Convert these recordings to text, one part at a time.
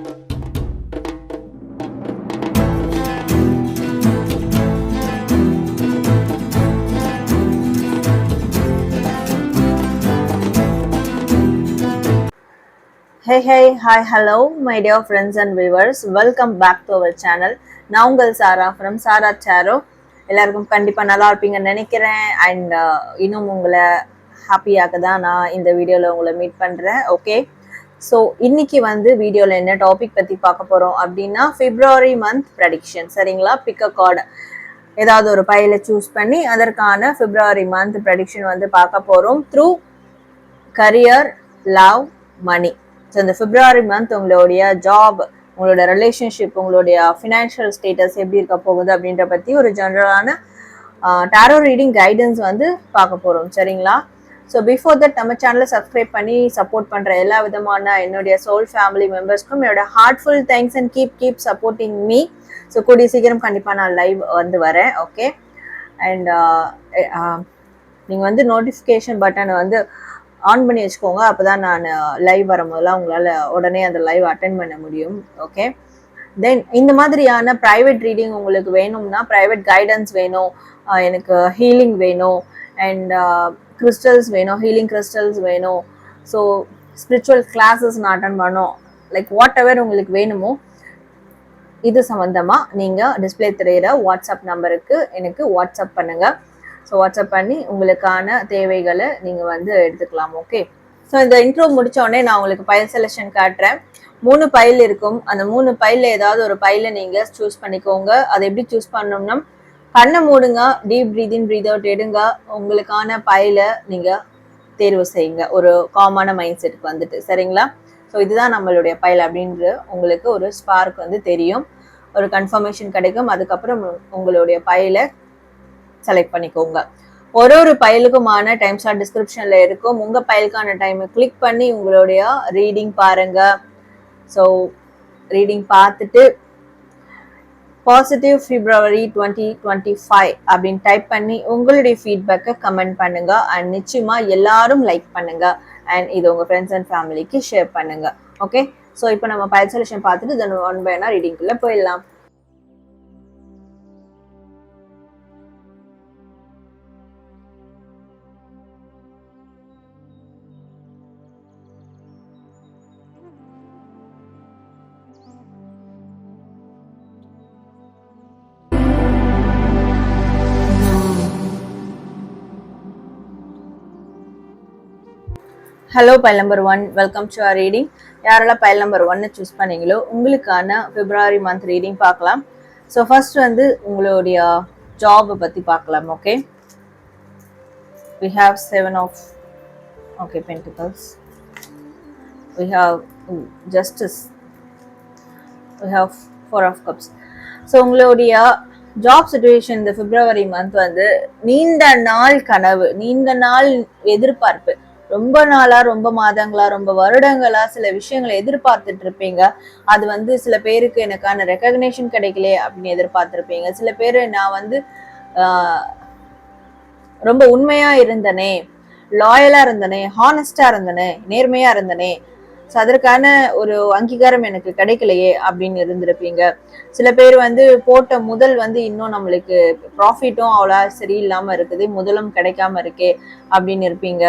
Hey hey hi hello my dear friends and viewers welcome back to our channel நான் உங்கள் சாரா from Sarah sorrow எல்லாருக்கும் கண்டிப்பாக நல்லா இருப்பீங்கன்னு நினைக்கிறேன். அண்ட் uh, இன்னும் உங்களை ஹாப்பியாக தான் நான் இந்த வீடியோவில் உங்களை மீட் பண்ணுறேன் ஓகே ஸோ இன்னைக்கு வந்து வீடியோவில் என்ன டாபிக் பற்றி பார்க்க போகிறோம் அப்படின்னா பிப்ரவரி மந்த் ப்ரெடிக்ஷன் சரிங்களா? பிக்க கார்டு ஏதாவது ஒரு பையில சூஸ் பண்ணி அதற்கான பிப்ரவரி மந்த் ப்ரெடிக்ஷன் வந்து பார்க்க போகிறோம் through career love money so இந்த பிப்ரவரி மந்த் உங்களுடைய ஜாப் உங்களோட ரிலேஷன்ஷிப் உங்களுடைய ஃபினான்ஷியல் ஸ்டேட்டஸ் எப்படி இருக்க போகுது அப்படின்ற பற்றி ஒரு ஜென்ரலான டேரோ ரீடிங் கைடன்ஸ் வந்து பார்க்க போகிறோம் சரிங்களா? ஸோ பிஃபோர் தட் நம்ம சேனலை சப்ஸ்கிரைப் பண்ணி சப்போர்ட் பண்ணுற எல்லா விதமான என்னுடைய சோல் ஃபேமிலி மெம்பர்ஸ்க்கும் என்னோட heartful thanks and keep keep supporting me so கூடிய சீக்கிரம் கண்டிப்பாக நான் லைவ் வந்து வரேன் ஓகே அண்ட் நீங்கள் வந்து நோட்டிஃபிகேஷன் பட்டனை வந்து ஆன் பண்ணி வச்சுக்கோங்க. அப்போ தான் நான் uh, லைவ் வரும்போதெல்லாம் உங்களால் உடனே அந்த லைவ் அட்டன் பண்ண முடியும் ஓகே தென் இந்த மாதிரியான ப்ரைவேட் ரீடிங் உங்களுக்கு வேணும்னா ப்ரைவேட் கைடன்ஸ் வேணும் uh, எனக்கு ஹீலிங் வேணும். அண்ட் கிறிஸ்டல்ஸ் வேணும் ஹீலிங் கிறிஸ்டல்ஸ் வேணும். ஸோ ஸ்பிரிச்சுவல் கிளாஸஸ் நான் அட்டன் பண்ணோம். லைக் வாட் எவர் உங்களுக்கு வேணுமோ இது சம்மந்தமாக நீங்கள் டிஸ்பிளே திரையிற வாட்ஸ்அப் நம்பருக்கு எனக்கு வாட்ஸ்அப் பண்ணுங்கள் ஸோ வாட்ஸ்அப் பண்ணி உங்களுக்கான தேவைகளை நீங்கள் வந்து எடுத்துக்கலாம் ஓகே ஸோ இந்த இன்ட்ரோ முடித்தோடனே நான் உங்களுக்கு பைல் செலெக்ஷன் காட்டுறேன். மூணு பைல் இருக்கும். அந்த மூணு பைலில் ஏதாவது ஒரு பைல நீங்கள் சூஸ் பண்ணிக்கோங்க. அதை எப்படி சூஸ் பண்ணணும்னா கண்ணை மூடுங்க டீப் ப்ரீதிங் ப்ரீத் அவுட் எடுங்க. உங்களுக்கான பைல நீங்கள் தேர்வு செய்யுங்க. ஒரு காமான மைண்ட் செட்டுக்கு வந்துட்டு சரிங்களா? ஸோ இதுதான் நம்மளுடைய பைல் அப்படின்ற உங்களுக்கு ஒரு ஸ்பார்க் வந்து தெரியும். ஒரு கன்ஃபர்மேஷன் கிடைக்கும். அதுக்கப்புறம் உங்களுடைய பையில செலக்ட் பண்ணிக்கோங்க. ஒரு ஒரு பயலுக்குமான டைம் ஸ்லாட் டிஸ்கிரிப்ஷன்ல இருக்கும். உங்க பயலுக்கான டைமை கிளிக் பண்ணி உங்களுடைய ரீடிங் பாருங்க. ஸோ ரீடிங் பார்த்துட்டு positive February twenty twenty five அப்படின்னு டைப் பண்ணி உங்களுடைய ஃபீட்பேக்கை கமெண்ட் பண்ணுங்க. அண்ட் நிச்சயமா எல்லாரும் லைக் பண்ணுங்க. அண்ட் இது உங்க ஃப்ரெண்ட்ஸ் அண்ட் ஃபேமிலிக்கு ஷேர் பண்ணுங்க. ஓகே ஸோ இப்போ நம்ம பயல் சொல்யூஷன் பார்த்துட்டு தென் ஒன் பை ஒன்னா ரீடிங்குள்ளே போயிடலாம். Hello pile number one welcome to our reading யாரெல்லாம் பைல் நம்பர் ஒன்னு சூஸ் பண்ணீங்களோ உங்களுக்கான பிப்ரவரி மந்த் ரீடிங் பார்க்கலாம். ஸோ ஃபர்ஸ்ட் வந்து உங்களுடைய ஜாபை பற்றி பார்க்கலாம் okay we have seven of okay pentacles we have justice we have four of cups so உங்களுடைய ஜாப் சுச்சுவேஷன் இந்த பிப்ரவரி மந்த் வந்து நீண்ட நாள் கனவு நீண்ட நாள் எதிர்பார்ப்பு. ரொம்ப நாளா ரொம்ப மாதங்களா ரொம்ப வருடங்களா சில விஷயங்களை எதிர்பார்த்துட்டு இருப்பீங்க அது வந்து சில பேருக்கு எனக்கான ரெக்கக்னேஷன் கிடைக்கல அப்படின்னு எதிர்பார்த்துருப்பீங்க. சில பேர் நான் வந்து ரொம்ப உண்மையா இருந்தனே லாயலா இருந்தனே ஹானஸ்டா இருந்தனே நேர்மையா இருந்தனே ஸோ அதற்கான ஒரு அங்கீகாரம் எனக்கு கிடைக்கலையே அப்படின்னு இருந்திருப்பீங்க. சில பேர் வந்து போட்ட முதல் வந்து இன்னும் நம்மளுக்கு ப்ராஃபிட்டும் அவ்வளோ சரியில்லாமல் இருக்குது முதலும் கிடைக்காம இருக்கே அப்படின்னு இருப்பீங்க.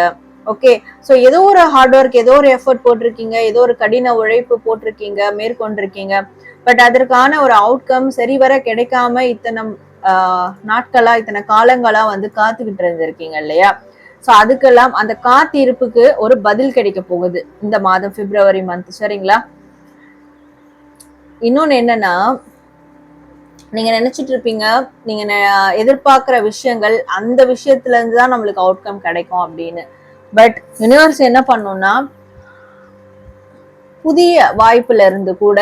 ஓகே ஸோ ஏதோ ஒரு ஹார்ட் ஒர்க் ஏதோ ஒரு எஃபர்ட் போட்டிருக்கீங்க ஏதோ ஒரு கடின உழைப்பு போட்டிருக்கீங்க மேற்கொண்டிருக்கீங்க. பட் அதற்கான ஒரு அவுட்கம் சரிவர கிடைக்காம இத்தனை ஆஹ், நாட்களா இத்தனை காலங்களா வந்து காத்துக்கிட்டு இருந்திருக்கீங்க இல்லையா? ஸோ அதுக்கெல்லாம் அந்த காத்திருப்புக்கு ஒரு பதில் கிடைக்க போகுது இந்த மாதம் பிப்ரவரி மந்த் சரிங்களா? இன்னொன்னு என்னன்னா நீங்க நினைச்சிட்டு இருப்பீங்க நீங்க நெ- எதிர்பார்க்கிற விஷயங்கள் அந்த விஷயத்துல இருந்து தான் நம்மளுக்கு அவுட்கம் கிடைக்கும் அப்படின்னு. பட் யூனிவர்ஸ் என்ன பண்ணும்னா புதிய வாய்ப்புல இருந்து கூட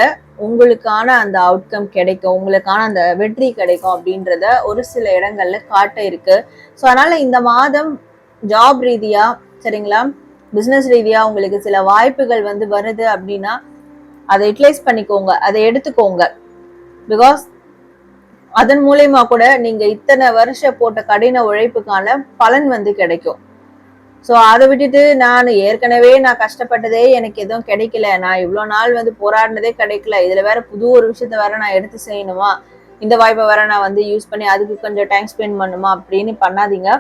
உங்களுக்கான அந்த அவுட்கம் கிடைக்கும் உங்களுக்கான அந்த வெற்றி கிடைக்கும் அப்படின்றத ஒரு சில இடங்கள்ல காட்ட இருக்கு. ஸோ அதனால இந்த மாதம் ஜாப் ரீதியா சரிங்களா? பிசினஸ் ரீதியா உங்களுக்கு சில வாய்ப்புகள் வந்து வருது அப்படின்னா அதை யூட்டிலைஸ் பண்ணிக்கோங்க அதை எடுத்துக்கோங்க. பிகாஸ் அதன் மூலயமா கூட நீங்க இத்தனை வருஷம் போட்ட கடின உழைப்புக்கான பலன் வந்து கிடைக்கும். ஸோ அதை விட்டுட்டு நான் ஏற்கனவே நான் கஷ்டப்பட்டதே எனக்கு எதுவும் கிடைக்கல. நான் இவ்வளோ நாள் வந்து போராடினதே கிடைக்கல. இதில் வேற புது ஒரு விஷயத்த வேற நான் எடுத்து செய்யணுமா? இந்த வாய்ப்பை வேற நான் வந்து யூஸ் பண்ணி அதுக்கு கொஞ்சம் டைம் ஸ்பெண்ட் பண்ணுமா? அப்படின்னு பண்ணாதீங்க.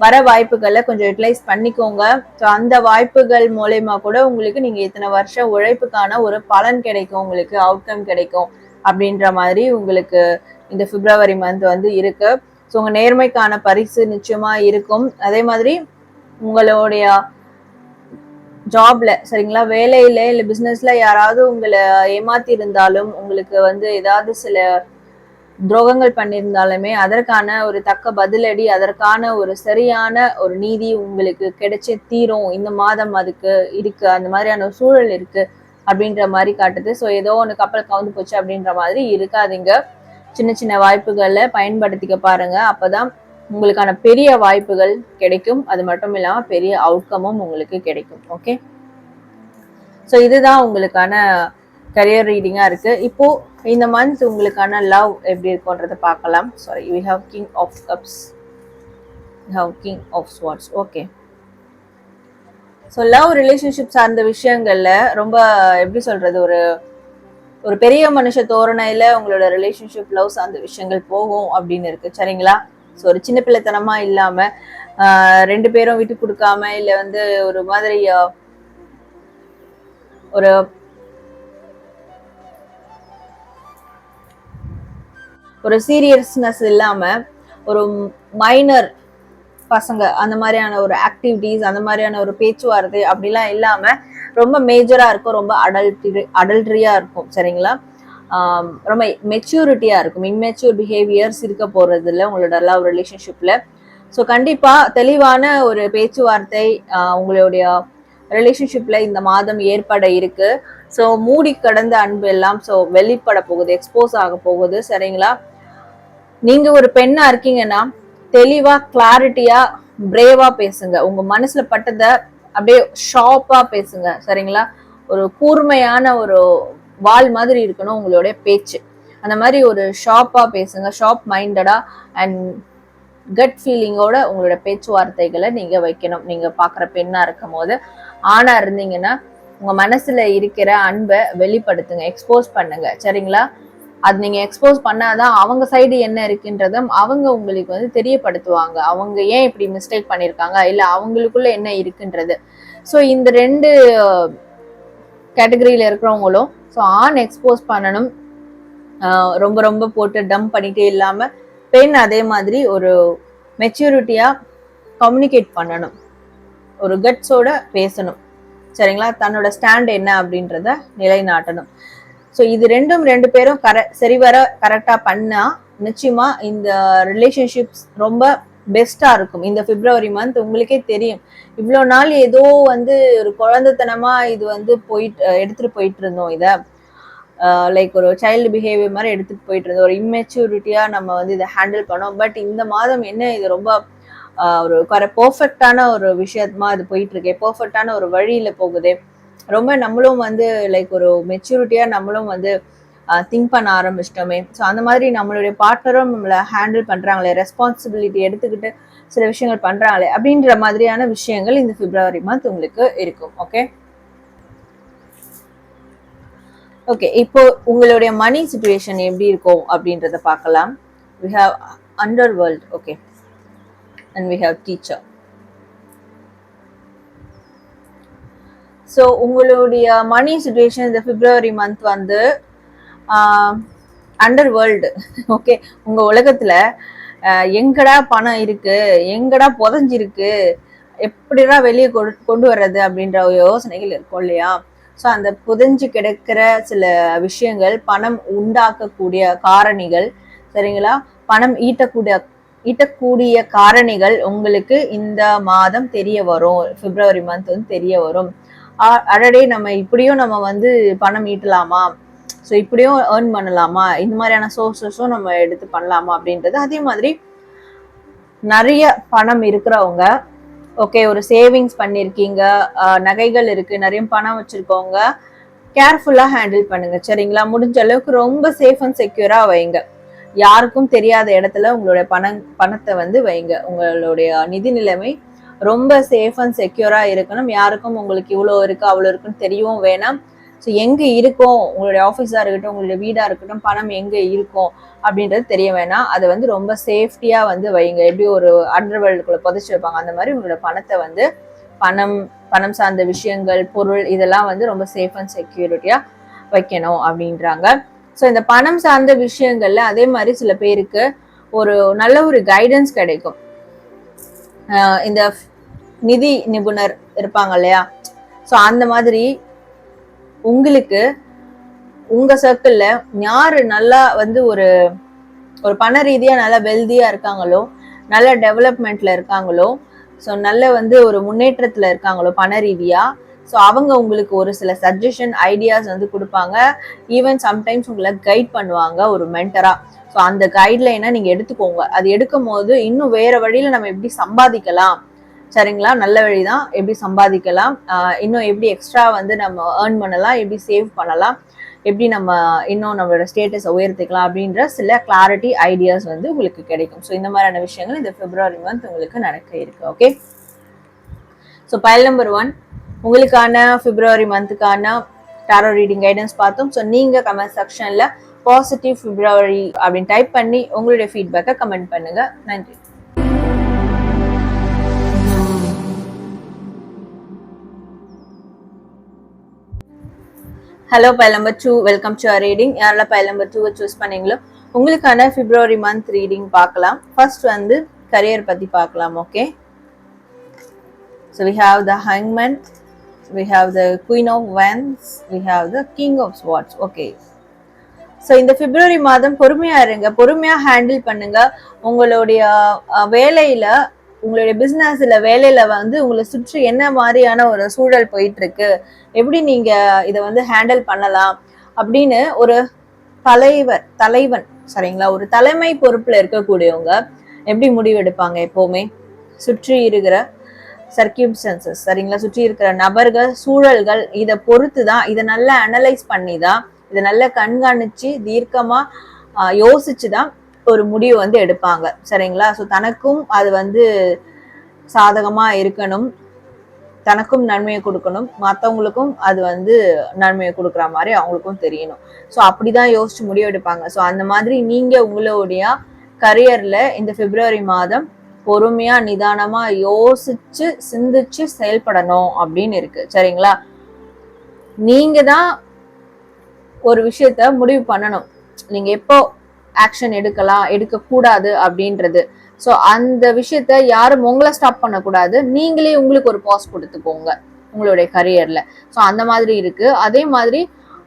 வர வாய்ப்புகளை கொஞ்சம் யூட்டிலைஸ் பண்ணிக்கோங்க. ஸோ அந்த வாய்ப்புகள் மூலயமா கூட உங்களுக்கு நீங்கள் இத்தனை வருஷம் உழைப்புக்கான ஒரு பலன் கிடைக்கும். உங்களுக்கு அவுட்கம் கிடைக்கும். அப்படின்ற மாதிரி உங்களுக்கு இந்த பிப்ரவரி மந்த் வந்து இருக்கு. ஸோ உங்கள் நேர்மைக்கான பரிசு நிச்சயமாக இருக்கும். அதே மாதிரி உங்களுடைய ஜாப்ல சரிங்களா? வேலையில இல்ல பிசினஸ்ல யாராவது உங்களை ஏமாத்தி இருந்தாலும் உங்களுக்கு வந்து ஏதாவது சில துரோகங்கள் பண்ணியிருந்தாலுமே அதற்கான ஒரு தக்க பதிலடி அதற்கான ஒரு சரியான ஒரு நீதி உங்களுக்கு கிடைச்சே தீரும். இந்த மாதம் அதுக்கு இருக்கு அந்த மாதிரியான ஒரு சூழல் இருக்கு அப்படின்ற மாதிரி காட்டுது. ஸோ ஏதோ ஒன்று கப்பல் கவுந்து போச்சு அப்படின்ற மாதிரி இருக்காதீங்க. சின்ன சின்ன வாய்ப்புகளை பயன்படுத்திக்க பாருங்க. அப்பதான் உங்களுக்கான பெரிய வாய்ப்புகள் கிடைக்கும். அது மட்டும் இல்லாமல் பெரிய அவுட்கமும் உங்களுக்கு கிடைக்கும். ஓகே ஸோ இதுதான் உங்களுக்கான கரியர் ரீடிங்காக இருக்குது இப்போது இந்த மந்த் உங்களுக்கான லவ் எப்படி இருக்குன்றதை பார்க்கலாம். Sorry we have king of cups have king of swords okay so love relationship சார்ந்த விஷயங்களில் ரொம்ப எப்படி சொல்கிறது ஒரு ஒரு பெரிய மனுஷ தோரணையில் உங்களோட ரிலேஷன்ஷிப் லவ் சார்ந்த விஷயங்கள் போகும் அப்படின்னு இருக்குது சரிங்களா? ஸோ ஒரு சின்ன பிள்ளைத்தனமா இல்லாம ரெண்டு பேரும் விட்டு கொடுக்காம இல்ல வந்து ஒரு மாதிரி ஒரு ஒரு சீரியஸ்னஸ் இல்லாம ஒரு மைனர் பசங்க அந்த மாதிரியான ஒரு ஆக்டிவிட்டீஸ் அந்த மாதிரியான ஒரு பேச்சுவார்த்தை அப்படிலாம் இல்லாம ரொம்ப மேஜரா இருக்கும் ரொம்ப அடல்ட்ரி அடல்ட்ரியா இருக்கும் சரிங்களா? ரொம்ப மெச்சூரிட்டியாக இருக்கும். இம்மெச்சூர் பிஹேவியர்ஸ் இருக்க போகிறதில்ல இல்ல உங்களோட லவ் ரிலேஷன்ஷிப்பில் ஸோ கண்டிப்பாக தெளிவான ஒரு பேச்சுவார்த்தை உங்களுடைய ரிலேஷன்ஷிப்பில் இந்த மாதம் ஏற்பட இருக்கு. ஸோ மூடி கடந்த அன்பு எல்லாம் ஸோ வெளிப்பட போகுது எக்ஸ்போஸ் ஆக போகுது. சரிங்களா? நீங்கள் ஒரு பெண்ணாக இருக்கீங்கன்னா தெளிவாக கிளாரிட்டியாக பிரேவாக பேசுங்க. உங்கள் மனசில் பட்டதை அப்படியே ஷார்ப்பாக பேசுங்க. சரிங்களா? ஒரு கூர்மையான ஒரு வால் மாதிரி இருக்கணும் உங்களுடைய பேச்சு. அந்த மாதிரி ஒரு ஷார்ப்பாக பேசுங்க ஷார்ப் மைண்டடா அண்ட் கட் ஃபீலிங்கோட உங்களோட பேச்சுவார்த்தைகளை நீங்க வைக்கணும். நீங்க பாக்குற பெண்ணா இருக்கும் போது ஆணா இருந்தீங்கன்னா உங்க மனசுல இருக்கிற அன்பை வெளிப்படுத்துங்க எக்ஸ்போஸ் பண்ணுங்க. சரிங்களா? அது நீங்க எக்ஸ்போஸ் பண்ணாதான் அவங்க சைடு என்ன இருக்குன்றதும் அவங்க உங்களுக்கு வந்து தெரியப்படுத்துவாங்க. அவங்க ஏன் இப்படி மிஸ்டேக் பண்ணியிருக்காங்க? இல்ல அவங்களுக்குள்ள என்ன இருக்குன்றது? ஸோ இந்த ரெண்டு கேட்டகரியில இருக்கிறவங்களும் ஸோ ஆண் எக்ஸ்போஸ் பண்ணணும். ரொம்ப ரொம்ப போட்டு டம்ப் பண்ணிட்டே இல்லாமல் பெண் அதே மாதிரி ஒரு மெச்சூரிட்டியாக கம்யூனிகேட் பண்ணணும். ஒரு கட்ஸோட பேசணும். சரிங்களா? தன்னோட ஸ்டாண்ட் என்ன அப்படின்றத நிலைநாட்டணும். ஸோ இது ரெண்டும் ரெண்டு பேரும் கர சரிவர கரெக்டாக பண்ணால் நிச்சயமாக இந்த ரிலேஷன்ஷிப்ஸ் ரொம்ப பெஸ்டா இருக்கும். இந்த பிப்ரவரி மந்த் உங்களுக்கே தெரியும். இவ்வளோ நாள் ஏதோ வந்து ஒரு குழந்தைத்தனமா இது வந்து போயிட்டு எடுத்துட்டு போயிட்டு இருந்தோம் இதை லைக் ஒரு சைல்டு பிஹேவியர் மாதிரி எடுத்துட்டு போயிட்டு இருந்தோம் ஒரு இம்மெச்சூரிட்டியா நம்ம வந்து இதை ஹேண்டில் பண்ணோம். பட் இந்த மாதம் என்ன இது ரொம்ப ஒரு கர பர்ஃபெக்டான ஒரு விஷயமா இது போயிட்டு இருக்கே பர்ஃபெக்டான ஒரு வழியில போகுதே. ரொம்ப நம்மளும் வந்து லைக் ஒரு மெச்சூரிட்டியா நம்மளும் வந்து திங்க் பண்ண ஆரம்பிச்சிட்டோமே. ஸோ அந்த மாதிரி நம்மளுடைய பார்ட்னரும் நம்மளை ஹேண்டில் பண்றாங்களே ரெஸ்பான்சிபிலிட்டி எடுத்துக்கிட்டு சில விஷயங்கள் பண்றாங்களே அப்படின்ற மாதிரியான விஷயங்கள் இந்த பிப்ரவரி மந்த் உங்களுக்கு இருக்கும் ஓகே ஓகே இப்போ உங்களுடைய மணி சுச்சுவேஷன் எப்படி இருக்கும் அப்படின்றத பார்க்கலாம். We have underworld okay and we have teacher so உங்களுடைய மணி சுச்சுவேஷன் இந்த பிப்ரவரி மந்த் வந்து அண்டர் வேர்ல்டு ஓகே உங்க உலகத்துல எங்கடா பணம் இருக்கு? எங்கடா புதஞ்சிருக்கு? எப்படிடா வெளியே கொண்டு கொண்டு வர்றது அப்படின்ற யோசனைகள் இருக்கும் இல்லையா? ஸோ அந்த புதைஞ்சு கிடக்கிற சில விஷயங்கள் பணம் உண்டாக்கக்கூடிய காரணிகள் சரிங்களா? பணம் ஈட்டக்கூடிய ஈட்டக்கூடிய காரணிகள் உங்களுக்கு இந்த மாதம் தெரிய வரும். பிப்ரவரி மந்த் வந்து தெரிய வரும். அடடே நம்ம இப்படியும் நம்ம வந்து பணம் ஈட்டலாமா? ஸோ இப்படியும் ஏர்ன் பண்ணலாமா? இந்த மாதிரியான சோர்சஸும் நம்ம எடுத்து பண்ணலாமா அப்படின்றது? அதே மாதிரி நிறைய பணம் இருக்கிறவங்க ஓகே ஒரு சேவிங்ஸ் பண்ணியிருக்கீங்க நகைகள் இருக்கு நிறைய பணம் வச்சிருக்கவங்க கேர்ஃபுல்லாக ஹேண்டில் பண்ணுங்க சரிங்களா? முடிஞ்ச அளவுக்கு ரொம்ப சேஃப் அண்ட் செக்யூரா வைங்க. யாருக்கும் தெரியாத இடத்துல உங்களுடைய பணம் பணத்தை வந்து வைங்க. உங்களுடைய நிதி நிலைமை ரொம்ப சேஃப் அண்ட் செக்யூரா இருக்கணும். யாருக்கும் உங்களுக்கு இவ்வளோ இருக்கு அவ்வளோ இருக்குன்னு தெரியவும் வேணாம். ஸோ எங்கே இருக்கும்? உங்களுடைய ஆஃபீஸாக இருக்கட்டும் உங்களுடைய வீடாக இருக்கட்டும் பணம் எங்கே இருக்கும்? அப்படின்றது தெரிய வேணாம். அதை வந்து ரொம்ப சேஃப்டியாக வந்து வைங்க. எப்படி ஒரு அண்டர்வேல்டுக்குள்ளே புதைச்சி வைப்பாங்க? அந்த மாதிரி உங்களோட பணத்தை வந்து பணம் பணம் சார்ந்த விஷயங்கள் பொருள் இதெல்லாம் வந்து ரொம்ப சேஃப் அண்ட் செக்யூரிட்டியாக வைக்கணும் அப்படின்றாங்க. ஸோ இந்த பணம் சார்ந்த விஷயங்கள்ல அதே மாதிரி சில பேருக்கு ஒரு நல்ல ஒரு கைடன்ஸ் கிடைக்கும். இந்த நிதி நிபுணர் இருப்பாங்க இல்லையா? ஸோ அந்த மாதிரி உங்களுக்கு உங்க சர்க்கிள்ல யாரு நல்லா வந்து ஒரு ஒரு பண ரீதியா நல்லா வெல்தியா இருக்காங்களோ நல்ல டெவலப்மெண்ட்ல இருக்காங்களோ ஸோ நல்ல வந்து ஒரு முன்னேற்றத்துல இருக்காங்களோ பண ரீதியா ஸோ அவங்க உங்களுக்கு ஒரு சில சஜஷன் ஐடியாஸ் வந்து கொடுப்பாங்க. ஈவன் சம்டைம்ஸ் உங்களை கைட் பண்ணுவாங்க ஒரு மென்டரா ஸோ அந்த கைட்லைனை நீங்க எடுத்துக்கோங்க. அது எடுக்கும் போது இன்னும் வேற வழியில நம்ம எப்படி சம்பாதிக்கலாம்? சரிங்களா? நல்ல வழி தான் எப்படி சம்பாதிக்கலாம்? இன்னும் எப்படி எக்ஸ்ட்ரா வந்து நம்ம ஏர்ன் பண்ணலாம்? எப்படி சேவ் பண்ணலாம்? எப்படி நம்ம இன்னும் நம்மளோட ஸ்டேட்டஸை உயர்த்திக்கலாம்? அப்படின்ற சில கிளாரிட்டி ஐடியாஸ் வந்து உங்களுக்கு கிடைக்கும். ஸோ இந்த மாதிரியான விஷயங்கள் இந்த பிப்ரவரி மந்த் உங்களுக்கு நடக்க இருக்கு. Okay so pile number one உங்களுக்கான பிப்ரவரி மந்த்துக்கான டாரோ ரீடிங் கைடன்ஸ் பார்த்தோம். ஸோ நீங்கள் கமெண்ட் செக்ஷனில் பாசிட்டிவ் பிப்ரவரி அப்படின்னு டைப் பண்ணி உங்களுடைய ஃபீட்பேக்கை கமெண்ட் பண்ணுங்க. நன்றி. Hello pile number two welcome to reading யாரெல்லாம் பைல் நம்பர் டூவை சூஸ் பண்ணீங்களோ உங்களுக்கான பிப்ரவரி மந்த் ரீடிங் பார்க்கலாம். ஃபர்ஸ்ட் வந்து கரியர் பற்றி பார்க்கலாம் okay so we have the ஹங்மன் we have the queen of wands we have the king of swords okay so இந்த பிப்ரவரி மாதம் பொறுமையா இருங்க பொறுமையா ஹேண்டில் பண்ணுங்க. உங்களுடைய வேலையில உங்களுடைய பிசினஸ்ல வேலையில வந்து உங்களை சுற்றி என்ன மாதிரியான ஒரு சூழல் போயிட்டு இருக்கு எப்படி நீங்க இதை வந்து ஹேண்டில் பண்ணலாம்? அப்படின்னு ஒரு தலைவர் தலைவன் சரிங்களா? ஒரு தலைமை பொறுப்புல இருக்கக்கூடியவங்க எப்படி முடிவெடுப்பாங்க எப்பவுமே? சுற்றி இருக்கிற சர்க்கியூம்ஸ்டன்சஸ் சரிங்களா? சுற்றி இருக்கிற நபர்கள் சூழல்கள் இதை பொறுத்து தான் இதை நல்லா அனலைஸ் பண்ணி தான் இதை நல்லா கண்காணிச்சு தீர்க்கமா யோசிச்சு தான் ஒரு முடிவு வந்து எடுப்பாங்க. சரிங்களா? ஸோ தனக்கும் அது வந்து சாதகமா இருக்கணும். தனக்கும் நன்மையை கொடுக்கணும். மற்றவங்களுக்கும் அது வந்து நன்மையை கொடுக்குற மாதிரி அவங்களுக்கும் தெரியணும். ஸோ அப்படிதான் யோசிச்சு முடிவு எடுப்பாங்க. ஸோ அந்த மாதிரி நீங்க உங்களுடைய கரியர்ல இந்த பிப்ரவரி மாதம் பொறுமையா நிதானமா யோசிச்சு சிந்திச்சு செயல்படணும் அப்படின்னு இருக்கு. சரிங்களா? நீங்க தான் ஒரு விஷயத்த முடிவு பண்ணணும். நீங்க எப்போ ஆக்ஷன் எடுக்கலாம் எடுக்கக்கூடாது அப்படின்றது. ஸோ அந்த விஷயத்த யாரும் உங்களை ஸ்டாப் பண்ணக்கூடாது. நீங்களே உங்களுக்கு ஒரு பாஸ் கொடுத்துக்கோங்க உங்களுடைய கரியர்ல ஸோ அந்த மாதிரி இருக்கு. அதே மாதிரி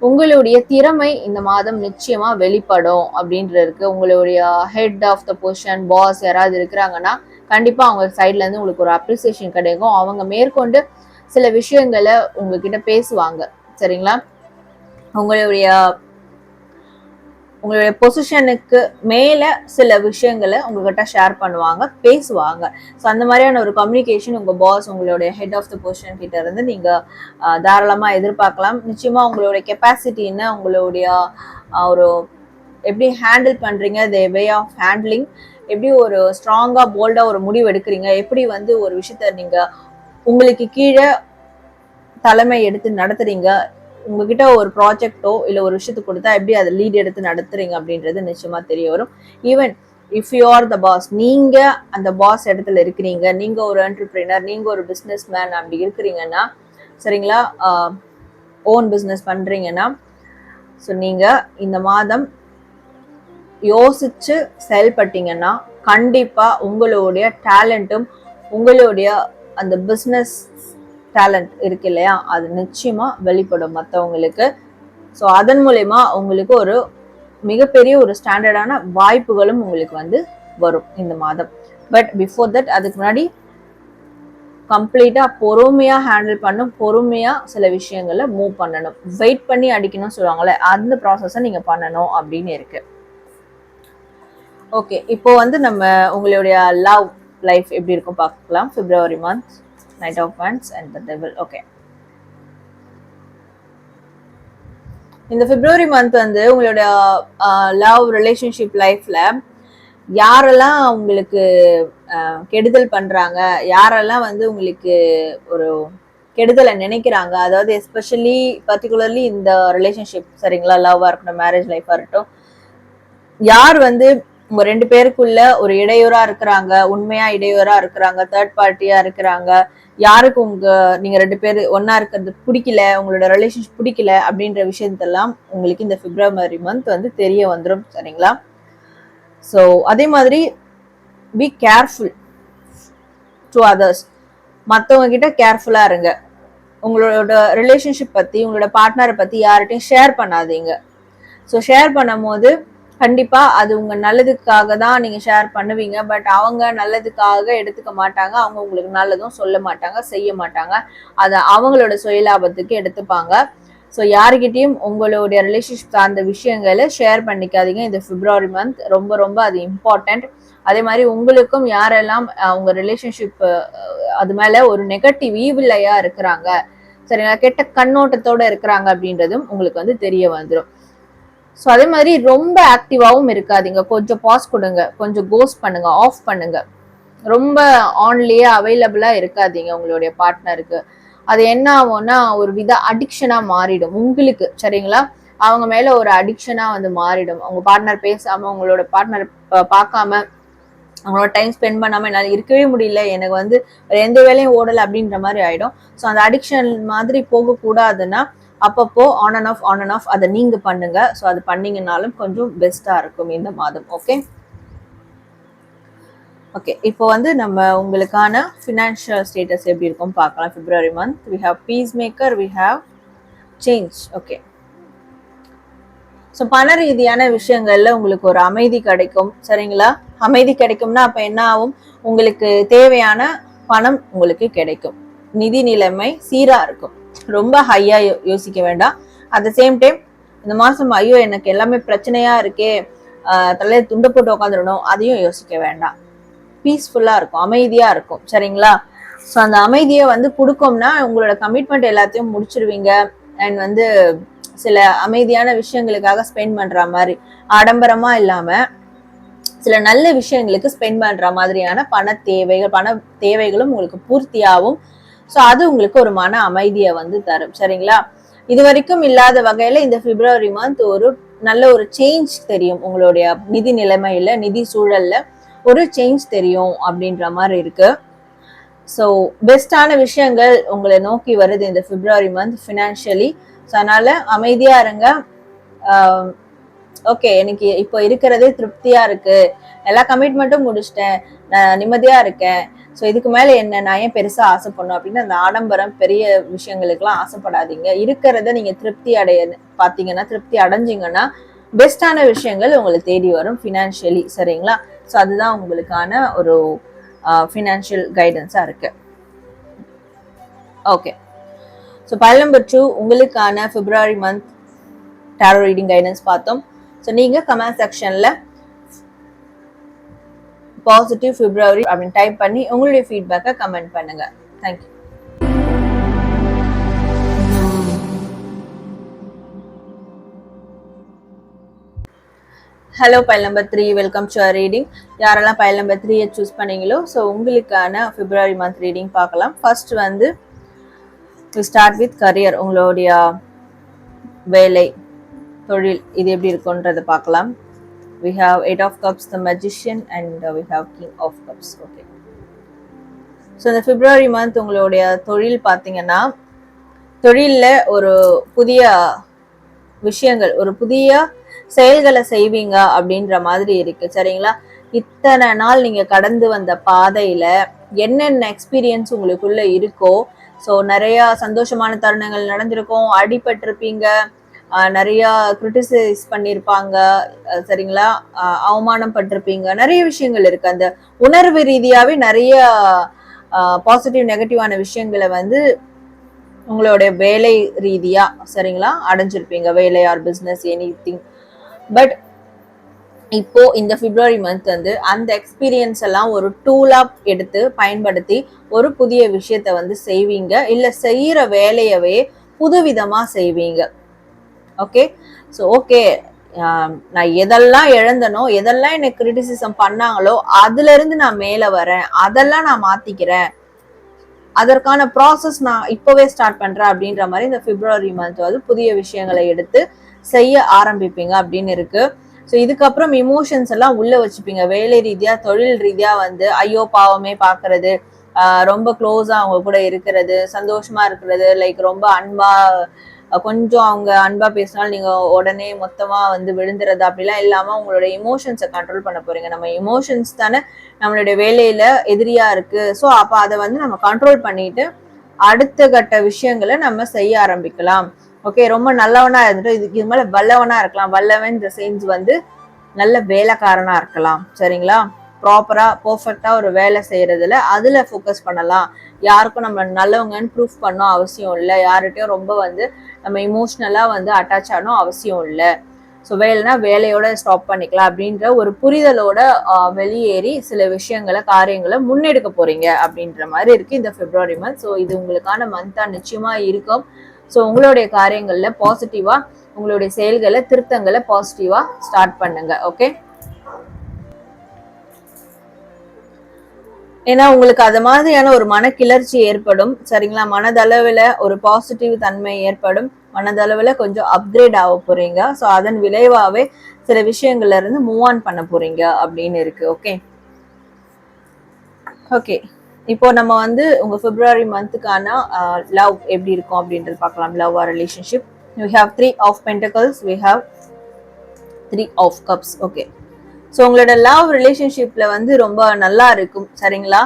உங்களுடைய திறமை இந்த மாதம் நிச்சயமா வெளிப்படும் அப்படின்றதுக்கு உங்களுடைய head of the position boss யாராவது இருக்கிறாங்கன்னா கண்டிப்பா அவங்க சைட்ல இருந்து உங்களுக்கு ஒரு அப்ரிசியேஷன் கிடைக்கும். அவங்க மேற்கொண்டு சில விஷயங்களை உங்ககிட்ட பேசுவாங்க. சரிங்களா? உங்களுடைய உங்களுடைய பொசிஷனுக்கு மேலே சில விஷயங்களை உங்ககிட்ட ஷேர் பண்ணுவாங்க பேசுவாங்க. ஸோ அந்த மாதிரியான ஒரு கம்யூனிகேஷன் உங்கள் பாஸ் உங்களுடைய ஹெட் ஆஃப் த பொசிஷன் கிட்ட இருந்து நீங்கள் தாராளமாக எதிர்பார்க்கலாம். நிச்சயமாக உங்களுடைய கெப்பாசிட்டி என்ன உங்களுடைய ஒரு எப்படி ஹேண்டில் பண்ணுறீங்க த வே ஆஃப் ஹேண்ட்லிங் எப்படி ஒரு ஸ்ட்ராங்காக போல்டாக ஒரு முடிவு எடுக்கிறீங்க எப்படி வந்து ஒரு விஷயத்த நீங்கள் உங்களுக்கு கீழே தலைமை எடுத்து நடத்துறீங்க உங்ககிட்ட ஒரு ப்ராஜெக்டோ இல்ல ஒரு விஷயத்துக்கு கொடுத்தா எப்படி அதை லீட் எடுத்து நடத்துறீங்க அப்படின்றது நிச்சயமா தெரிய வரும். Even if you are the boss நீங்க அந்த பாஸ் இடத்துல இருக்கிறீங்க நீங்க ஒரு என்டர்பிரினர் நீங்க ஒரு பிஸ்னஸ் மேன் அப்படி இருக்கிறீங்கன்னா சரிங்களா? ஓன் பிஸ்னஸ் பண்றீங்கன்னா ஸோ நீங்க இந்த மாதம் யோசிச்சு செயல்பட்டீங்கன்னா கண்டிப்பா உங்களுடைய டேலண்ட்டும் உங்களுடைய அந்த பிஸ்னஸ் டேலண்ட் இருக்கு இல்லையா? அது நிச்சயமாக வெளிப்படும் மற்றவங்களுக்கு ஸோ அதன் மூலயமா உங்களுக்கு ஒரு மிகப்பெரிய ஒரு ஸ்டாண்டர்டான வாய்ப்புகளும் உங்களுக்கு வந்து வரும் இந்த மாதம். பட் பிஃபோர் தட் அதுக்கு முன்னாடி கம்ப்ளீட்டாக பொறுமையாக ஹேண்டில் பண்ணும் பொறுமையாக சில விஷயங்களை மூவ் பண்ணணும். வெயிட் பண்ணி அடிக்கணும்னு சொல்லுவாங்கள்ல அந்த ப்ராசஸை நீங்கள் பண்ணணும் அப்படின்னு இருக்கு. ஓகே இப்போ வந்து நம்ம உங்களுடைய லவ் லைஃப் எப்படி இருக்கும் பார்க்கலாம்? February month night of Wands and the Devil. Okay இந்த பிப்ரவரி மந்த் வந்து உங்களுடைய லவ் ரிலேஷன்ஷிப் லைஃப்ல யாரெல்லாம் உங்களுக்கு அஹ், கெடுதல் பண்றாங்க யாரெல்லாம் வந்து உங்களுக்கு ஒரு கெடுதலை நினைக்கிறாங்க அதாவது எஸ்பெஷலி பர்டிகுலர்லி இந்த ரிலேஷன்ஷிப் சரிங்களா? லவ்வா இருக்கட்டும் மேரேஜ் லைஃபாக இருக்கட்டும். யார் வந்து உங்க ரெண்டு பேருக்குள்ள ஒரு இடையூறா இருக்கிறாங்க உண்மையா இடையூறா இருக்கிறாங்க தேர்ட் பார்ட்டியா இருக்கிறாங்க யாருக்கு உங்க நீங்க ரெண்டு பேர் ஒன்னா இருக்கிறது பிடிக்கல உங்களோட ரிலேஷன்ஷிப் பிடிக்கல அப்படின்ற விஷயத்தெல்லாம் உங்களுக்கு இந்த பிப்ரவரி மந்த் வந்து தெரிய வந்துடும் சரிங்களா? ஸோ அதே மாதிரி பி கேர்ஃபுல் டு அதர்ஸ் மற்றவங்க கிட்ட கேர்ஃபுல்லாக இருங்க. உங்களோட ரிலேஷன்ஷிப் பற்றி உங்களோட பார்ட்னரை பற்றி யார்கிட்டையும் ஷேர் பண்ணாதீங்க. ஸோ ஷேர் பண்ணும்போது கண்டிப்பா அது உங்க நல்லதுக்காக தான் நீங்க ஷேர் பண்ணுவீங்க. பட் அவங்க நல்லதுக்காக எடுத்துக்க மாட்டாங்க. அவங்க உங்களுக்கு நல்லதும் சொல்ல மாட்டாங்க செய்ய மாட்டாங்க. அதை அவங்களோட சுயலாபத்துக்கு எடுத்துப்பாங்க. ஸோ யாருக்கிட்டையும் உங்களுடைய ரிலேஷன்ஷிப் சார்ந்த விஷயங்களை ஷேர் பண்ணிக்காதீங்க. இந்த பிப்ரவரி மந்த் ரொம்ப ரொம்ப அது இம்பார்ட்டன்ட் அதே மாதிரி உங்களுக்கும் யாரெல்லாம் அவங்க உங்க ரிலேஷன்ஷிப் அது மேல ஒரு நெகட்டிவ் ஈவில்லையா இருக்கிறாங்க சரிங்களா? கெட்ட கண்ணோட்டத்தோட இருக்கிறாங்க அப்படின்றதும் உங்களுக்கு வந்து தெரிய வந்துடும் ஸோ அதே மாதிரி ரொம்ப ஆக்டிவாகவும் இருக்காதீங்க. கொஞ்சம் பாஸ் கொடுங்க. கொஞ்சம் கோஸ் பண்ணுங்க. ஆஃப் பண்ணுங்க. ரொம்ப ஆன்லேயே அவைலபிளாக இருக்காதீங்க உங்களுடைய பார்ட்னருக்கு அது என்ன ஆகும்னா ஒரு வித அடிக்ஷனாக மாறிடும். உங்களுக்கு சரிங்களா? அவங்க மேலே ஒரு அடிக்ஷனாக வந்து மாறிடும். அவங்க பார்ட்னர் பேசாமல் உங்களோட பார்ட்னர் பார்க்காம அவங்களோட டைம் ஸ்பெண்ட் பண்ணாமல் என்னால் இருக்கவே முடியல. எனக்கு வந்து எந்த வேலையும் ஓடலை அப்படின்ற மாதிரி ஆகிடும் ஸோ அந்த அடிக்ஷன் மாதிரி போகக்கூடாதுன்னா அப்பப்போ on and off on and off அதை நீங்க பண்ணுங்க. ஸோ அது பண்ணீங்கனாலும் கொஞ்சம் பெஸ்டா இருக்கும் இந்த மாதம் ஓகே ஓகே இப்போ வந்து நம்ம உங்களுக்கான ஃபினான்ஷியல் ஸ்டேட்டஸ் எப்படி இருக்கும் பார்க்கலாம். February month we have peacemaker we have change okay so பண ரீதியான விஷயங்கள்ல உங்களுக்கு ஒரு அமைதி கிடைக்கும் சரிங்களா? அமைதி கிடைக்கும்னா அப்போ என்ன ஆகும்? உங்களுக்கு தேவையான பணம் உங்களுக்கு கிடைக்கும். நிதி நிலைமை சீராக இருக்கும். ரொம்ப ஹையா யோசிக்க வேண்டாம். அட் த சேம் டைம் இந்த மாசம் ஐயோ எனக்கு எல்லாமே பிரச்சனையா இருக்கே ஆஹ் தலையை துண்டு போட்டு உட்காந்துடணும் அதையும் யோசிக்க வேண்டாம். பீஸ்ஃபுல்லா இருக்கும் அமைதியா இருக்கும் சரிங்களா? ஸோ அந்த அமைதியை வந்து கொடுக்கோம்னா உங்களோட கமிட்மெண்ட் எல்லாத்தையும் முடிச்சிருவீங்க. அண்ட் வந்து சில அமைதியான விஷயங்களுக்காக ஸ்பெண்ட் பண்ற மாதிரி ஆடம்பரமா இல்லாம சில நல்ல விஷயங்களுக்கு ஸ்பெண்ட் பண்ற மாதிரியான பண தேவைகள் பண தேவைகளும் உங்களுக்கு பூர்த்தியாகும். ஸோ அது உங்களுக்கு ஒரு மன அமைதியை வந்து தரும். சரிங்களா? இது வரைக்கும் இல்லாத வகையில இந்த பிப்ரவரி மந்த் ஒரு நல்ல ஒரு சேஞ்ச் தெரியும் உங்களுடைய நிதி நிலைமையில நிதி சூழல்ல. ஒரு சேஞ்ச் தெரியும் அப்படின்ற மாதிரி இருக்கு. ஸோ பெஸ்டான விஷயங்கள் உங்களை நோக்கி வருது இந்த பிப்ரவரி மந்த் ஃபினான்ஷியலி ஸோ அதனால அமைதியா இருங்க. ஓகே எனக்கு இப்போ இருக்கிறதே திருப்தியா இருக்கு. எல்லா கமிட்மெண்ட்டும் முடிச்சிட்டேன். நான் நிம்மதியா இருக்கேன். ஸோ இதுக்கு மேல என்ன நான் ஏன் பெருசா ஆசைப்படணும் அப்படின்னு அந்த ஆடம்பரம் பெரிய விஷயங்களுக்கெல்லாம் ஆசைப்படாதீங்க. இருக்கிறத நீங்க திருப்தி அடைய பார்த்தீங்கன்னா திருப்தி அடைஞ்சிங்கன்னா பெஸ்டான விஷயங்கள் உங்களை தேடி வரும் ஃபினான்ஷியலி சரிங்களா? ஸோ அதுதான் உங்களுக்கான ஒரு ஃபினான்ஷியல் கைடன்ஸாக இருக்கு. Okay so pile number two உங்களுக்கான February month tarot reading guidance பார்த்தோம். ஸோ நீங்கள் கமெண்ட் செக்ஷனில் பாசிட்டிவ் பிப்ரவரி அப்படின்னு டைப் பண்ணி உங்களுடைய ஃபீட்பேக்கை கமெண்ட் பண்ணுங்க. Thank you hello pile number three welcome to reading யாரெல்லாம் பைல் நம்பர் த்ரீயை சூஸ் பண்ணீங்களோ ஸோ உங்களுக்கான பிப்ரவரி மந்த் ரீடிங் பார்க்கலாம். ஃபர்ஸ்ட் வந்து ஸ்டார்ட் வித் கரியர் உங்களுடைய வேலை தொழில் இது எப்படி இருக்குன்றதை பார்க்கலாம். We have eight of cups the magician and uh, we have king of cups okay. So இந்த பிப்ரவரி மந்த் உங்களுடைய தொழில் பார்த்தீங்கன்னா தொழிலில் ஒரு புதிய விஷயங்கள் ஒரு புதிய செயல்களை செய்வீங்க அப்படின்ற மாதிரி இருக்கு சரிங்களா? இத்தனை நாள் நீங்க கடந்து வந்த பாதையில என்னென்ன எக்ஸ்பீரியன்ஸ் உங்களுக்குள்ள இருக்கோ ஸோ நிறைய சந்தோஷமான தருணங்கள் நடந்திருக்கும் அடிபட்டிருப்பீங்க நிறைய கிரிட்டிசைஸ் பண்ணியிருப்பாங்க சரிங்களா? அவமானம் பட்டிருப்பீங்க. நிறைய விஷயங்கள் இருக்கு. அந்த உணர்வு ரீதியாவே நிறைய பாசிட்டிவ் நெகட்டிவான விஷயங்களை வந்து உங்களுடைய வேலை ரீதியா சரிங்களா? அடைஞ்சிருப்பீங்க. வேலை or business anything but இப்போ இந்த பிப்ரவரி மந்த் வந்து அந்த எக்ஸ்பீரியன்ஸ் எல்லாம் ஒரு டூலா எடுத்து பயன்படுத்தி ஒரு புதிய விஷயத்த வந்து செய்வீங்க. இல்ல செய்யற வேலையவே புதுவிதமா செய்வீங்க. ஓகே ஸோ ஓகே நான் எதெல்லாம் இழந்தனோ எதெல்லாம் எனக்கு கிரிட்டிசிசம் பண்ணாங்களோ அதுல இருந்து நான் மேல வரேன். அதெல்லாம் நான் மாத்திக்கிறேன். அதற்கான ப்ராசஸ் நான் இப்போவே ஸ்டார்ட் பண்றேன் அப்படின்ற மாதிரி இந்த பிப்ரவரி மந்த் வந்து புதிய விஷயங்களை எடுத்து செய்ய ஆரம்பிப்பீங்க அப்படின்னு இருக்கு. ஸோ இதுக்கப்புறம் இமோஷன்ஸ் எல்லாம் உள்ள வச்சுப்பீங்க. வேலை ரீதியா தொழில் ரீதியா வந்து ஐயோ பாவமே பாக்குறது ரொம்ப க்ளோஸா அவங்க கூட இருக்கிறது சந்தோஷமா இருக்கிறது லைக் ரொம்ப அன்பா கொஞ்சம் அவங்க அன்பா பேசினாலும் நீங்க உடனே மொத்தமா வந்து விழுந்துறது அப்படிலாம் இல்லாம உங்களோட இமோஷன்ஸை கண்ட்ரோல் பண்ண போறீங்க. நம்ம இமோஷன்ஸ் தானே நம்மளுடைய வேலையில எதிரியா இருக்கு. ஸோ அப்ப அதை வந்து நம்ம கண்ட்ரோல் பண்ணிட்டு அடுத்த கட்ட விஷயங்களை நம்ம செய்ய ஆரம்பிக்கலாம். ஓகே ரொம்ப நல்லவனா இருந்துட்டு இதுக்கு இது மேல வல்லவனா இருக்கலாம். வல்லவன் இந்த சேஞ்ச் வந்து நல்ல வேலைக்காரனா இருக்கலாம். சரிங்களா? ப்ராப்பரா பர்ஃபெக்டா ஒரு வேலை செய்யறதுல அதுல ஃபோக்கஸ் பண்ணலாம். யாருக்கும் நம்ம நல்லவங்கன்னு ப்ரூஃப் பண்ணும் அவசியம் இல்லை. யார்கிட்டயும் ரொம்ப வந்து நம்ம இமோஷ்னலாக வந்து அட்டாச் ஆகணும் அவசியம் இல்லை. ஸோ வேலைனா வேலையோட ஸ்டாப் பண்ணிக்கலாம் அப்படின்ற ஒரு புரிதலோட வெளியேறி சில விஷயங்களை காரியங்களை முன்னெடுக்க போறீங்க அப்படின்ற மாதிரி இருக்கு இந்த பிப்ரவரி மந்த் ஸோ இது உங்களுக்கான மந்தா நிச்சயமா இருக்கும். ஸோ உங்களுடைய காரியங்களில் பாசிட்டிவா உங்களுடைய செயல்களை திருத்தங்களை பாசிட்டிவா ஸ்டார்ட் பண்ணுங்க. ஓகே ஏன்னா உங்களுக்கு அது மாதிரியான ஒரு மனக்கிளர்ச்சி ஏற்படும். சரிங்களா? மனதளவில் ஒரு பாசிட்டிவ் தன்மை ஏற்படும். மனதளவில் கொஞ்சம் அப்கிரேட் ஆக போறீங்க. ஸோ அதன் விளைவாகவே சில விஷயங்கள்ல இருந்து மூவ் ஆன் பண்ண போறீங்க அப்படின்னு இருக்கு. ஓகே ஓகே இப்போ நம்ம வந்து உங்க பிப்ரவரி மந்த்துக்கான லவ் எப்படி இருக்கும் அப்படின்றது பார்க்கலாம். Love or relationship you have three of pentacles we have three of cups okay so உங்களோட லவ் ரிலேஷன்ஷிப்ல வந்து ரொம்ப நல்லா இருக்கும் சரிங்களா?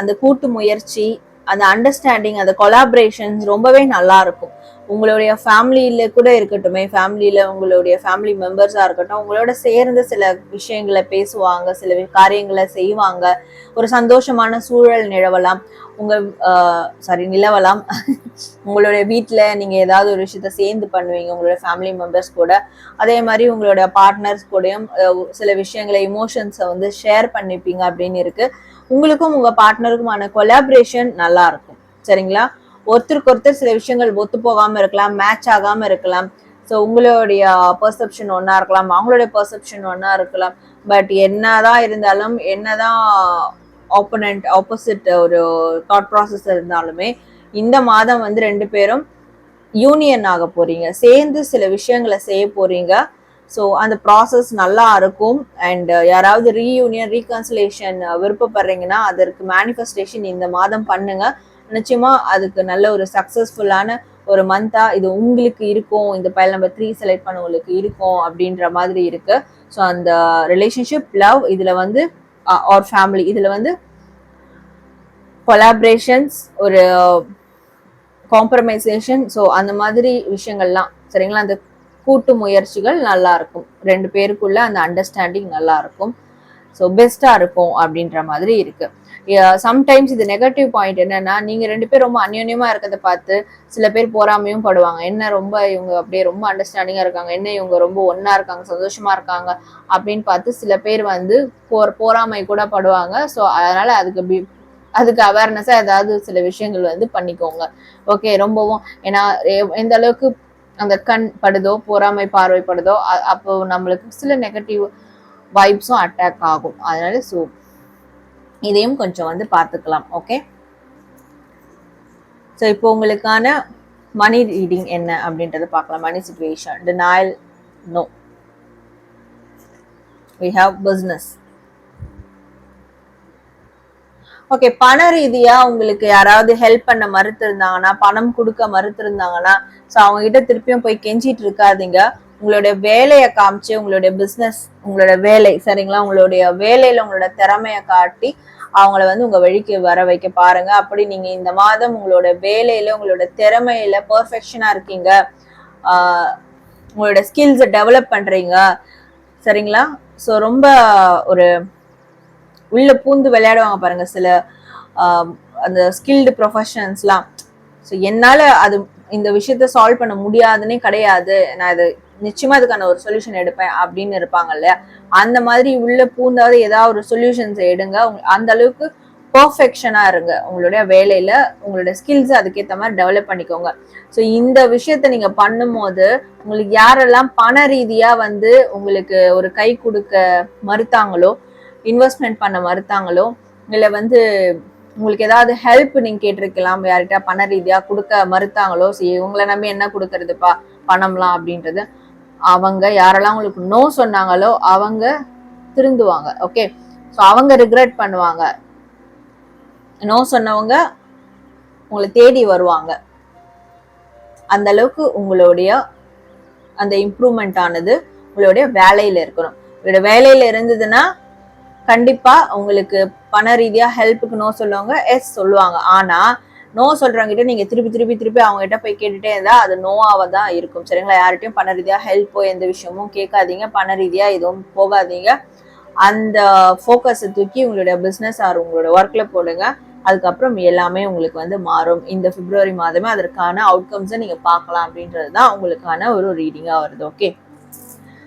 அந்த கூட்டு முயற்சி அந்த அண்டர்ஸ்டாண்டிங் அந்த கொலாபரேஷன்ஸ் ரொம்பவே நல்லா இருக்கும். உங்களுடைய ஃபேமிலியில கூட இருக்கட்டுமே ஃபேமிலியில உங்களுடைய ஃபேமிலி மெம்பர்ஸா இருக்கட்டும் உங்களோட சேர்ந்து சில விஷயங்களை பேசுவாங்க சில காரியங்களை செய்வாங்க. ஒரு சந்தோஷமான சூழல் நிலவலாம். உங்கள் சாரி நிலவலாம். உங்களுடைய வீட்டில் நீங்கள் ஏதாவது ஒரு விஷயத்த சேர்ந்து பண்ணுவீங்க உங்களோட ஃபேமிலி மெம்பர்ஸ் கூட. அதே மாதிரி உங்களோட பார்ட்னர்ஸ் கூடயும் சில விஷயங்களை இமோஷன்ஸை வந்து ஷேர் பண்ணிப்பீங்க அப்படின்னு இருக்கு. உங்களுக்கும் உங்கள் பார்ட்னருக்குமான கொலாபரேஷன் நல்லா இருக்கும். சரிங்களா? ஒருத்தருக்கு ஒருத்தர் சில விஷயங்கள் ஒத்து போகாமல் இருக்கலாம் மேட்ச் ஆகாமல் இருக்கலாம். ஸோ உங்களுடைய பர்செப்ஷன் ஒன்றா இருக்கலாம் அவங்களுடைய பர்செப்ஷன் ஒன்றா இருக்கலாம். பட் என்னதான் இருந்தாலும் என்னதான் ஆப்போனண்ட் ஆப்போசிட் ஒரு தாட் ப்ராசஸ் இருந்தாலுமே இந்த மாதம் வந்து ரெண்டு பேரும் யூனியன் ஆக போறீங்க. சேர்ந்து சில விஷயங்களை செய்ய போறீங்க. ஸோ அந்த ப்ராசஸ் நல்லா இருக்கும். அண்ட் uh, யாராவது ரீயூனியன் ரீகன்சிலேஷன் uh, விருப்பப்படுறீங்கன்னா அதற்கு மேனிஃபெஸ்டேஷன் இந்த மாதம் பண்ணுங்க. நிச்சயமா அதுக்கு நல்ல ஒரு சக்சஸ்ஃபுல்லான ஒரு மந்தா இது உங்களுக்கு இருக்கும். இந்த பைல் நம்பர் த்ரீ செலக்ட் பண்ணவங்களுக்கு இருக்கும் அப்படின்ற மாதிரி இருக்கு. ஸோ அந்த ரிலேஷன்ஷிப் லவ் இதுல வந்து ஆர் ஃபேமிலி இதில் வந்து கொலாபரேஷன்ஸ் ஒரு காம்ப்ரமைசேஷன் ஸோ அந்த மாதிரி விஷயங்கள்லாம் சரிங்களா? அந்த கூட்டு முயற்சிகள் நல்லா இருக்கும். ரெண்டு பேருக்குள்ள அந்த அண்டர்ஸ்டாண்டிங் நல்லா இருக்கும். ஸோ பெஸ்ட்டாக இருக்கும் அப்படின்ற மாதிரி இருக்கு. சம்டைம்ஸ் இது நெகட்டிவ் பாயிண்ட் என்னன்னா நீங்க ரெண்டு பேரும் ரொம்ப அந்யோன்யமா இருக்கிறத பார்த்து சில பேர் போராமையும் படுவாங்க. என்ன ரொம்ப இவங்க அப்படியே ரொம்ப அண்டர்ஸ்டாண்டிங்கா இருக்காங்க என்ன இவங்க ரொம்ப ஒன்னா இருக்காங்க சந்தோஷமா இருக்காங்க அப்படின்னு பார்த்து சில பேர் வந்து போர் போராமை கூட படுவாங்க. ஸோ அதனால அதுக்கு அதுக்கு அவேர்னஸா ஏதாவது சில விஷயங்கள் வந்து பண்ணிக்கோங்க. ஓகே ரொம்பவும் ஏன்னா எ- எந்த அளவுக்கு அந்த கண் படுதோ பொறாமை பார்வைப்படுதோ அப்போ நம்மளுக்கு சில நெகட்டிவ் வைப்ஸும் அட்டாக் ஆகும். அதனால ஸோ இதையும் கொஞ்சம் வந்து பார்த்துக்கலாம் ஓகே ஸோ இப்போ உங்களுக்கான மணி ரீடிங் என்ன அப்படின்றத பார்க்கலாம். Money situation denial no we have business okay பண ரீதியா உங்களுக்கு யாராவது ஹெல்ப் பண்ண மறுத்து இருந்தாங்கன்னா பணம் கொடுக்க மறுத்து இருந்தாங்கன்னா ஸோ அவங்க கிட்ட திருப்பியும் போய் கெஞ்சிட்டு இருக்காதீங்க. உங்களுடைய வேலையை காமிச்சு உங்களுடைய பிஸ்னஸ் உங்களோட வேலை சரிங்களா? உங்களுடைய வேலையில உங்களோட திறமையை காட்டி அவங்கள வந்து உங்க வழிக்கு வர வைக்க பாருங்க. அப்படி நீங்க இந்த மாதம் உங்களோட வேலையில உங்களோட திறமையில பர்ஃபெக்ஷனா இருக்கீங்க. உங்களோட ஸ்கில்ஸை டெவலப் பண்றீங்க. சரிங்களா? ஸோ ரொம்ப ஒரு உள்ள பூந்து விளையாடுவாங்க பாருங்க சில அந்த ஸ்கில்டு ப்ரொஃபஷன்ஸ்லாம் ஸோ என்னால் அது இந்த விஷயத்த சால்வ் பண்ண முடியாதுன்னே கிடையாது. நான் இதை நிச்சயமா அதுக்கான ஒரு சொல்யூஷன் எடுப்பேன் அப்படின்னு இருப்பாங்க இல்லையா அந்த மாதிரி உள்ள பூந்தாவது ஏதாவது ஒரு சொல்யூஷன்ஸ் எடுங்க. அந்த அளவுக்கு பர்ஃபெக்ஷனா இருங்க. உங்களுடைய வேலையில் உங்களுடைய ஸ்கில்ஸ் அதுக்கேற்ற மாதிரி டெவலப் பண்ணிக்கோங்க. ஸோ இந்த விஷயத்த நீங்கள் பண்ணும்போது உங்களுக்கு யாரெல்லாம் பண ரீதியாக வந்து உங்களுக்கு ஒரு கை கொடுக்க மறுத்தாங்களோ இன்வெஸ்ட்மெண்ட் பண்ண மறுத்தாங்களோ இல்லை வந்து உங்களுக்கு ஏதாவது ஹெல்ப் நீங்க கேட்டிருக்கலாம் யார்கிட்ட பண ரீதியா கொடுக்க மறுத்தாங்களோ சரி இவங்களை நம்பி என்ன கொடுக்கறதுப்பா? பணம்லாம் அப்படின்றது. அவங்க யாரெல்லாம் உங்களுக்கு நோ சொன்னாங்களோ அவங்க திருந்துவாங்க ஓகே ஸோ அவங்க ரிக்ரெட் பண்ணுவாங்க. நோ சொன்னவங்க உங்களை தேடி வருவாங்க. அந்த அளவுக்கு உங்களுடைய அந்த இம்ப்ரூவ்மெண்ட் ஆனது உங்களுடைய வேலையில இருக்கணும். உங்களுடைய வேலையில இருந்ததுன்னா கண்டிப்பா உங்களுக்கு பண ரீதியா ஹெல்ப்புக்கு நோ சொல்லுவாங்க எஸ் சொல்லுவாங்க. ஆனா நோ சொல்றவங்ககிட்ட நீங்க திருப்பி திருப்பி திருப்பி அவங்க கிட்ட போய் கேட்டுட்டே இருந்தா அது நோவாக தான் இருக்கும். சரிங்களா? யார்கிட்டயும் பண ரீதியா ஹெல்ப்போ எந்த விஷயமும் கேட்காதீங்க. பண ரீதியா எதுவும் போகாதீங்க. அந்த ஃபோக்கஸை தூக்கி உங்களுடைய பிஸ்னஸ் ஆர் உங்களோட ஒர்க்ல போடுங்க. அதுக்கப்புறம் எல்லாமே உங்களுக்கு வந்து மாறும். இந்த பிப்ரவரி மாதமே அதற்கான அவுட்கம்ஸை நீங்கள் பார்க்கலாம் அப்படின்றது தான் உங்களுக்கான ஒரு ரீடிங்காக வருது. Okay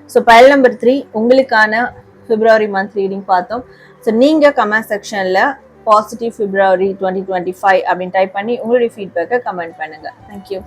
so pile number three உங்களுக்கான பிப்ரவரி மந்த் ரீடிங் பார்த்தோம். ஸோ நீங்கள் கமெண்ட் செக்ஷனில் positive February twenty twenty five அப்படின்னு டைப் பண்ணி உங்களுடைய ஃபீட்பேக்கை கமெண்ட் பண்ணுங்கள் தேங்க்யூ